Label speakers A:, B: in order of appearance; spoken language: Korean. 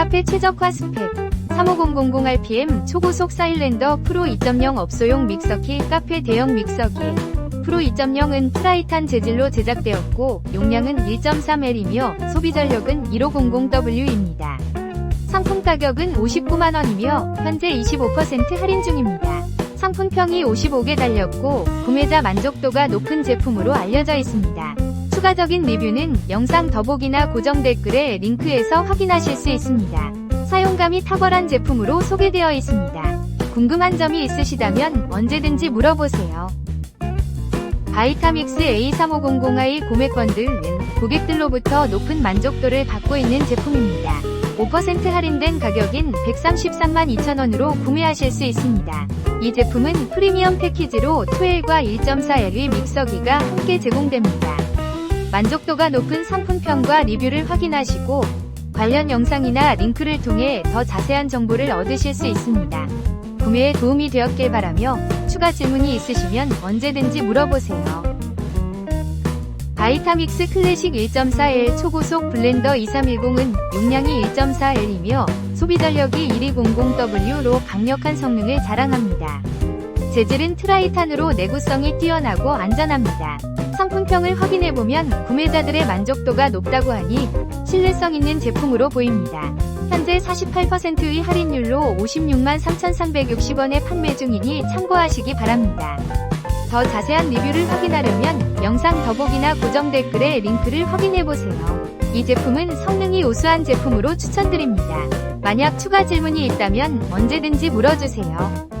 A: 카페 최적화 스펙 35000rpm 초고속 사일랜더 프로 2.0 업소용 믹서기 카페 대형 믹서기 프로 2.0은 트라이탄 재질로 제작되었고 용량은 1.3L이며 소비 전력은 1500W입니다. 상품 가격은 59만원이며 현재 25% 할인 중입니다. 상품평이 55개 달렸고 구매자 만족도가 높은 제품으로 알려져 있습니다. 추가적인 리뷰는 영상 더보기나 고정 댓글에 링크에서 확인하실 수 있습니다. 사용감이 탁월한 제품으로 소개되어 있습니다. 궁금한 점이 있으시다면 언제든지 물어보세요. 바이타믹스 A3500i 구매권들은 고객들로부터 높은 만족도를 받고 있는 제품입니다. 5% 할인된 가격인 133만 2천원으로 구매하실 수 있습니다. 이 제품은 프리미엄 패키지로 2L과 1.4L의 믹서기가 함께 제공됩니다. 만족도가 높은 상품평과 리뷰를 확인하시고 관련 영상이나 링크를 통해 더 자세한 정보를 얻으실 수 있습니다. 구매에 도움이 되었길 바라며 추가 질문이 있으시면 언제든지 물어보세요. 바이타믹스 클래식 1.4L 초고속 블렌더 2310은 용량이 1.4L이며 소비 전력이 1200W로 강력한 성능을 자랑합니다. 재질은 트라이탄으로 내구성이 뛰어나고 안전합니다. 상품평을 확인해보면 구매자들의 만족도가 높다고 하니 신뢰성 있는 제품으로 보입니다. 현재 48%의 할인율로 56만 3,360원에 판매 중이니 참고하시기 바랍니다. 더 자세한 리뷰를 확인하려면 영상 더보기나 고정 댓글에 링크를 확인해보세요. 이 제품은 성능이 우수한 제품으로 추천드립니다. 만약 추가 질문이 있다면 언제든지 물어주세요.